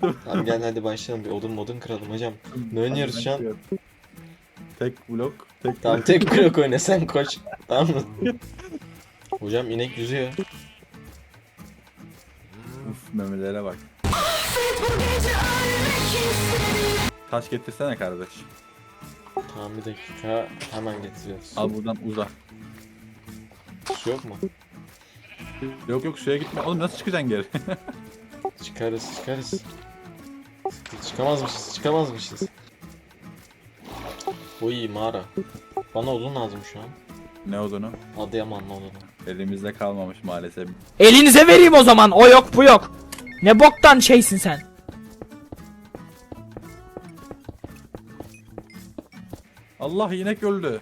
Tamam gel hadi başlayalım bir odun modun kıralım hocam. Ne oynuyoruz şu an? Tek blok. Tek Tamam blok. tek blok oyna sen koş. Tamam mı? Hocam inek yüzüyor. Uf memelere bak. Taş getirsene kardeş. Tamam bir dakika hemen getiriyoruz. Al buradan uza. Su yok mu? Yok yok suya gitme. Oğlum nasıl çıkacaksın geri? Çıkarız çıkarız. Çıkamazmışız çıkamazmışız. Uy mağara. Bana odun lazım şu an. ne olduğunu? Adıyamanlı odunu. Elimizde kalmamış maalesef. Elinize vereyim o zaman. O yok bu yok. Ne boktan şeysin sen. Allah inek öldü.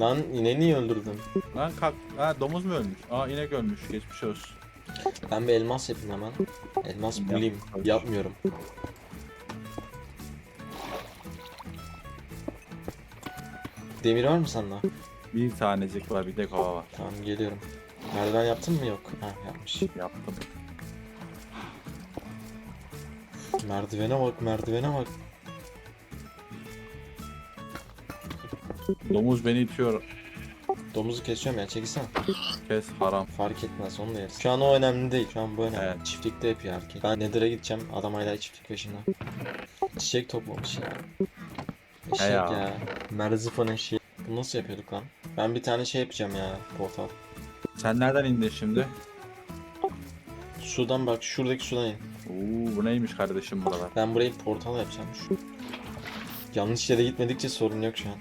Lan ineği niye öldürdün? Lan kalk. Ha domuz mu ölmüş? Aa inek ölmüş. Geçmiş olsun. Ben bir elmas yapayım hemen. Elmas bulayım. Yapmıyorum. Demir var mı sende? Bir tanecik var bir de kova var. Tamam geliyorum. Merdiven yaptın mı yok? Ha yapmış. Yaptım. Merdivene bak merdivene bak. Domuz beni itiyor. Domuzu kesiyorum ya çekilsene. Kes haram. Fark etmez onu da yeriz. Şu an o önemli değil. Şu an bu önemli. Evet. Çiftlikte yapıyor erkek. Ben Nether'a gideceğim. Adam hala çiftlik peşinde. Çiçek toplamış ya. Eşek ya. Merzifon eşeği. Bunu nasıl yapıyorduk lan? Ben bir tane şey yapacağım ya. Portal. Sen nereden indin şimdi? Sudan bak şuradaki sudan in. Oo bu neymiş kardeşim buralar? Ben burayı portal yapacağım. Şu. Yanlış yere gitmedikçe sorun yok şu an.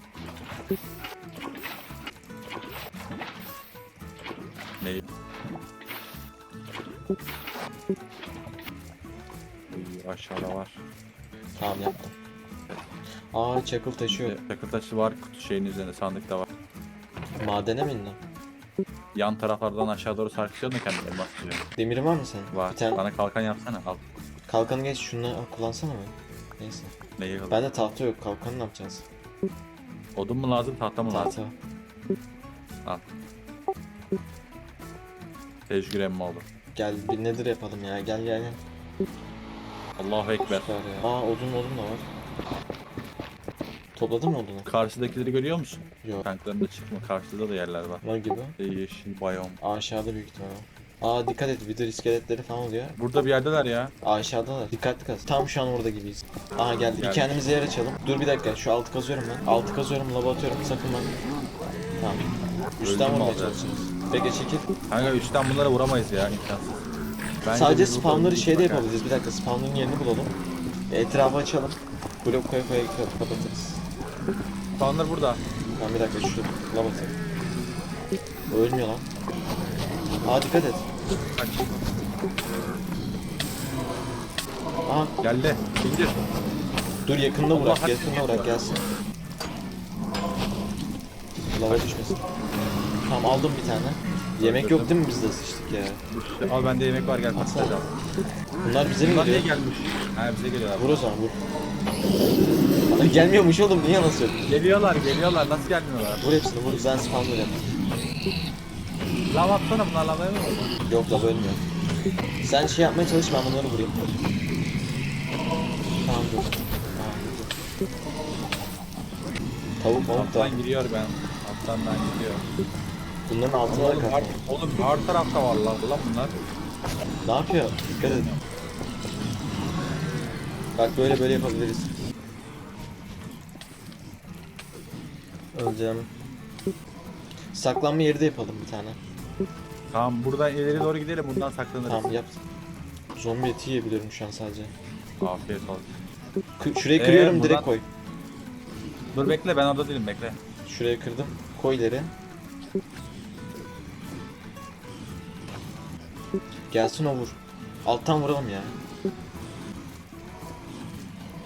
Ne? Uy, aşağıda var. Tamam yaptım. Aa çakıl taşıyor. Çakıl taşı var kutu şeyin üzerinde sandıkta var. Madene mi indin? Yan taraflardan aşağı doğru sarkışıyorsun da kendine elmas tutuyor. Demirin var mı senin? Var. Bir tane Bana kalkan yapsana. Al. kalkanı geç şunu al, kullansana mı? Neyse. Neyi al? Bende tahta yok. Kalkanı ne yapacağız? Odun mu lazım tahta mı lazım? Tahta. Tecrübe mi oldu? Gel bir nedir yapalım ya. Gel gel gel. Allahu Ekber. Süper ya. Aa odun odun da var. Topladın mı odunu? Karşıdakileri görüyor musun? Yok. Tanklarında çıkma. Karşıda da yerler var. Ne gibi? Ee, Yeşil bayom. Aşağıda büyük ihtimalle. Aa dikkat et vidir iskeletleri falan oluyor. Burada bir yerdeler ya. Aşağıdalar. Dikkatli kaz. Tam şu an orada gibiyiz. Aa geldi. Bir Geldi. kendimize yer açalım. Dur bir dakika. Şu altı kazıyorum ben. Altı kazıyorum. Lava atıyorum. Sakın ben. Tamam. Üstten Öldüm vurmaya abi. çalışıyoruz. Bekle çekil. Kanka üstten bunlara vuramayız ya imkansız. Bence Sadece biz burada spawnları bir şeyde yapabiliriz. Bir dakika spawnların yerini bulalım. Etrafı açalım. Blok koya koya kapatırız. Spawnlar burada. Tamam bir dakika şu atayım. Ölmüyor lan. Aa dikkat et. Kaç. Aa Geldi. İndir. dur yakında Allah bırak. hakkını Yakında bırak gelsin. Lava düşmesin. Tamam aldım bir tane. Yemek yok değil mi bizde sıçtık ya. Al bende yemek var gel Atsana. patlayacağım. Bunlar bize mi Bunlar niye geliyor? gelmiş? Ha bize geliyorlar. Vur o zaman vur. Ay, Gelmiyormuş oğlum niye söylüyorsun? Geliyorlar geliyorlar nasıl gelmiyorlar? Vur hepsini vur ben spam yapayım. Lav atsana bunlar lavaya mı? Yok da ölmüyor. Sen şey yapmaya çalış ben bunları vurayım. Tamam dur. Tamam, dur. Tavuk mavuk da. Alttan giriyor ben. Alttan gidiyor. Bunların altına da Oğlum, kalk. her, oğlum her tarafta var lan, lan bunlar. Ne yapıyor? Dikkat et. Bak böyle böyle yapabiliriz. Öleceğim. Saklanma yeri de yapalım bir tane. Tamam buradan ileri doğru gidelim buradan saklanırız. Tamam yap. Zombi eti yiyebiliyorum şu an sadece. Afiyet olsun. Kı- şurayı Ee, kırıyorum buradan- direkt koy. Dur bekle ben orada değilim bekle. Şuraya kırdım. Koy ileri. Gelsin o vur. Alttan vuralım ya.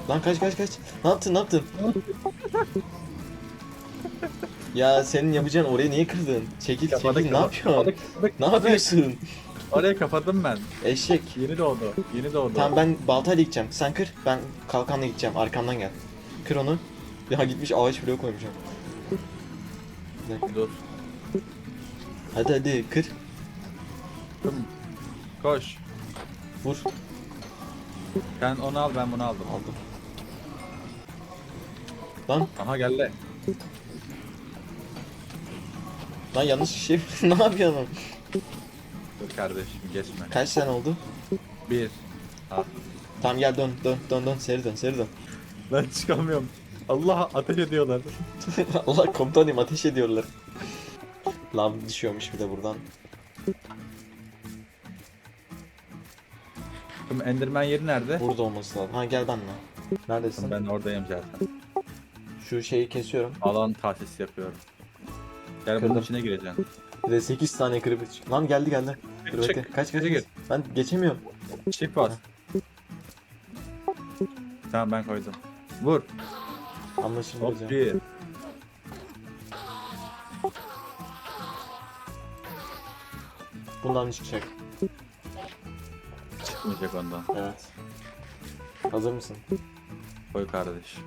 Lan kaç kaç kaç. Ne yaptın ne yaptın? Ya senin yapacağın oraya niye kırdın? Çekil çekil ne yapıyorsun? Ne yapıyorsun? Oraya kapadım ben. Eşek. Yeni doğdu. Yeni doğdu. Tamam ben baltayla gideceğim. Sen kır. Ben kalkanla gideceğim. Arkamdan gel. Kır onu. Ya gitmiş ağaç bloğu koymuşum. Bir dakika. Dur. Hadi hadi kır. Koş. Vur. Sen onu al ben bunu aldım. Aldım. Lan Aha geldi. Lan yanlış şey ne yapıyorsun? Dur kardeşim geçme. Kaç tane oldu? Bir. Ah. Tamam gel dön dön dön dön seri dön seri dön. Ben çıkamıyorum. Allah ateş ediyorlar. Allah komutanım ateş ediyorlar. Lav düşüyormuş bir de buradan. Şimdi Enderman yeri nerede? Burada olması lazım. Ha gel benimle. Neredesin? Ben oradayım zaten. Şu şeyi kesiyorum. Alan tahsis yapıyorum. Gel bunun Kırdım. içine gireceksin. Bir de 8 tane kırıp Lan geldi geldi. Dur Çık, bekle. Kaç kaç içeri kaç. Ben geçemiyorum. Shift bas. Tamam ben koydum. Vur. Anlaşıldı Hop hocam. bir. Bundan çıkacak. Çıkmayacak ondan. Evet. Hazır mısın? Koy kardeş.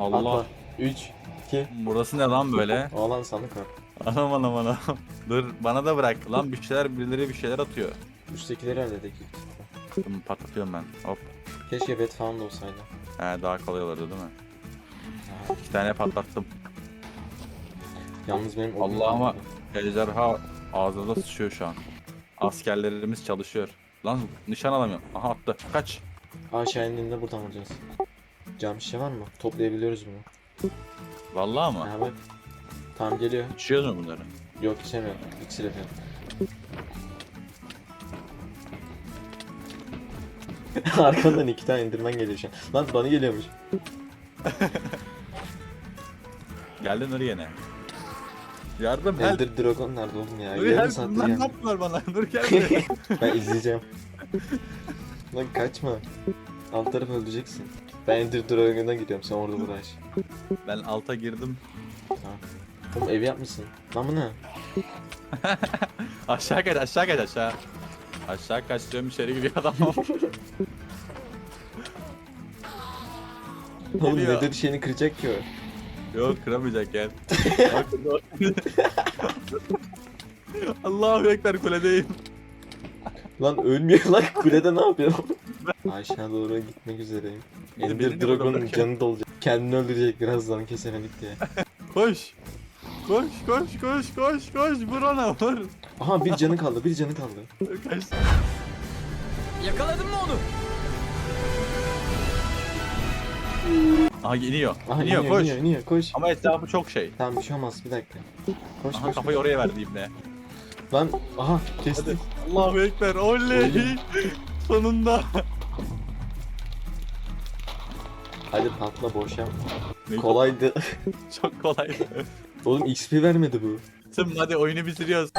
Allah. 3 2 Burası ne lan böyle? Oğlan sandık var. Anam anam anam. Dur bana da bırak. Lan bir şeyler birileri bir şeyler atıyor. Üsttekileri halledik. Bunu patlatıyorum ben. Hop. Keşke bet falan da olsaydı. He daha kolay olurdu değil mi? İki tane patlattım. Yalnız benim odun Allah'ıma kalmadı. ejderha ağzında sıçıyor şu an. Askerlerimiz çalışıyor. Lan nişan alamıyorum. Aha attı. Kaç. Aşağı indiğinde buradan vuracağız. Cam şişe var mı? Toplayabiliyoruz bunu. Vallahi mı? Ha bak. Tamam geliyor. İçiyoruz mu bunları? Yok içemiyorum. İksir yapıyorum. Arkandan iki tane indirmen geliyor şu an. Lan bana geliyormuş. Geldi Nuri yine. Yardım help. Elder Dragon nerede oğlum ya? Nuri Yarım help. saattir Lan ne gelmiyor. yaptılar bana? Nuri gel buraya. Ben izleyeceğim. Lan kaçma. Alt tarafı öldüreceksin. Ben Ender Dragon'a gidiyorum sen orada uğraş. ben alta girdim. Tamam. Oğlum ev yapmışsın. Lan bu ne? Aşağı kaç aşağı kaç aşağı. Aşağı kaç diyorum içeri giriyor adam. Oğlum Geliyor. nedir şeyini kıracak ki o. Yok kıramayacak. Bak, Allahu Ekber kuledeyim. Lan ölmüyor lan kulede ne yapıyor? Aşağı doğru gitmek üzereyim. Ender Dragon'un canı dolacak. Kendini öldürecek birazdan kesemedik diye. Koş. Koş koş koş koş koş vur ona vur. Aha bir canı kaldı bir canı kaldı. Kaç. Yakaladın mı onu? Aha iniyor. Aha iniyor, iniyor, koş. iniyor, iniyor, koş. Ama etrafı çok şey. Tamam bir şey olmaz bir dakika. Koş Aha koş. kafayı oraya verdi ibne. Lan aha kesti. Allahu Ekber oley. Sonunda. Hadi patla boş yap. Ne Kolaydı. Çok kolay. Oğlum XP vermedi bu. Tüm hadi oyunu bitiriyoruz.